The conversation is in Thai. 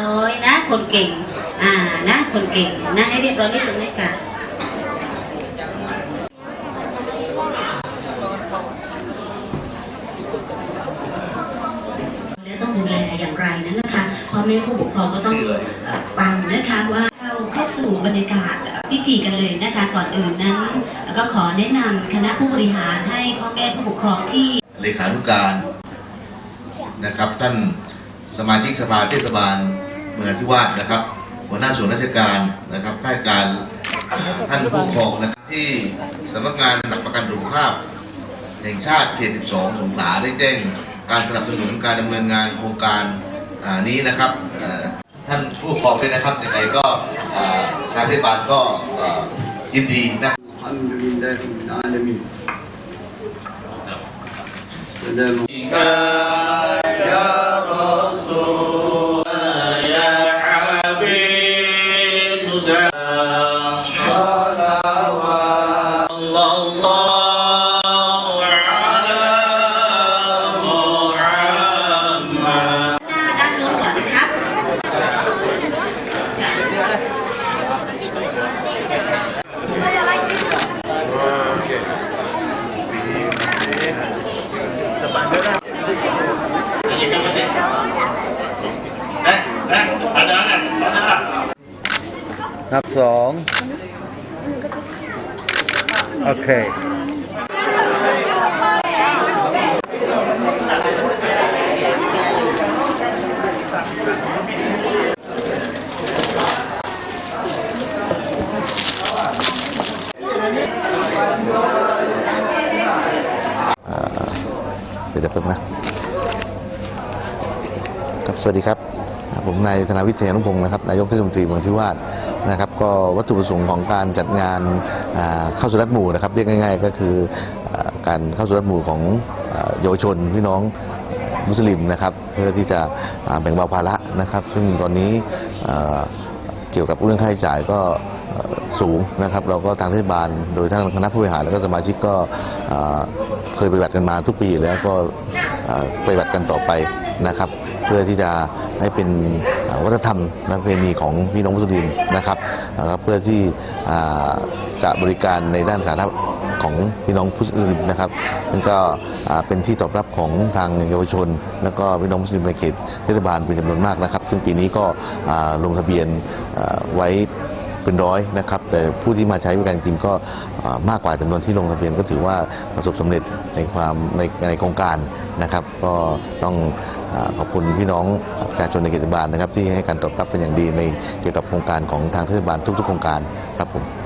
ร้อยนะ คนเก่ง อ่านะ คนเก่งนะให้เรียบร้อยที่ตรงนี้ค่ะและต้องดูแลอย่างไรนั้นนะคะพ่อแม่ผู้ปกครองก็ต้องเอ่อฟังนะคะว่าเราเข้าสู่บรรยากาศพิธีกันเลยนะคะก่อนอื่นนั้นแล้วก็ขอแนะนำคณะผู้บริหารให้พ่อแม่ผู้ปกครองที่เลขานุการนะครับท่านสมาชิกสภาเทศบาล เมืองทิวาสนะครับ หัวหน้าส่วนราชการนะครับข้าราชการอ่าท่านผู้ปกครองนะครับที่สำนักงานหลักประกันสุขภาพ แห่งชาติเขต 12 สงขลาได้แจ้งการสนับสนุนการดำเนินงานโครงการอ่านี้นะครับเอ่อท่านผู้ปกครองด้วยนะครับยังไงก็อ่าทางเทศบาลก็เอ่อยินดีนะ الحمد لله رب العالمين السلام يا นับสองโอเคเดี๋ยวเดี๋ยวแป๊บนะครับ สวัสดีครับ ผมนายธนาวิทย์ชัยอนุพงศ์นะครับนายกเทศมนตรีเมืองทิวาสนะครับก็วัตถุประสงค์ของการจัดงานเข้าสุรัตหมู่นะครับเรียกง่าย ๆ ก็คืออการเข้าสุรัตหมู่ของเยาวชนพี่น้องมุสลิมนะครับเพื่อที่จะแบ่งเบาภาระนะครับ ซึ่งตอนนี้เกี่ยวกับเรื่องค่าใช้จ่ายก็สูงนะครับเราก็ทางเทศบาลโดยทางคณะผู้บริหารและก็สมาชิกก็เคยปฏิบัติกันมาทุกปีแล้วก็ปฏิบัติกันต่อไป นะครับ เพื่อที่จะให้เป็นวัฒนธรรมและประเพณีของพี่น้องมุสลิมนะครับนะครับเพื่อที่จะบริการในด้านสาธารณของพี่น้องมุสลิมนะครับซึ่งก็เป็นที่ตอบรับของทางเยาวชน แล้วก็พี่น้องมุสลิมในเขตเทศบาลเป็นจำนวนมากนะครับ ซึ่งปีนี้ก็ลงทะเบียนไว้ เป็นร้อยนะครับ แต่ผู้ที่มาใช้บริการจริงก็มากกว่าจำนวนที่ลงทะเบียนก็ถือว่าประสบสำเร็จในความในในโครงการนะครับ ก็ต้องอขอบคุณพี่น้องประชาชนในเขตบาลนะครับ ที่ให้การตอบรับเป็นอย่างดีในเกี่ยวกับโครงการของทางเทศบาลทุก ๆ โครงการครับผม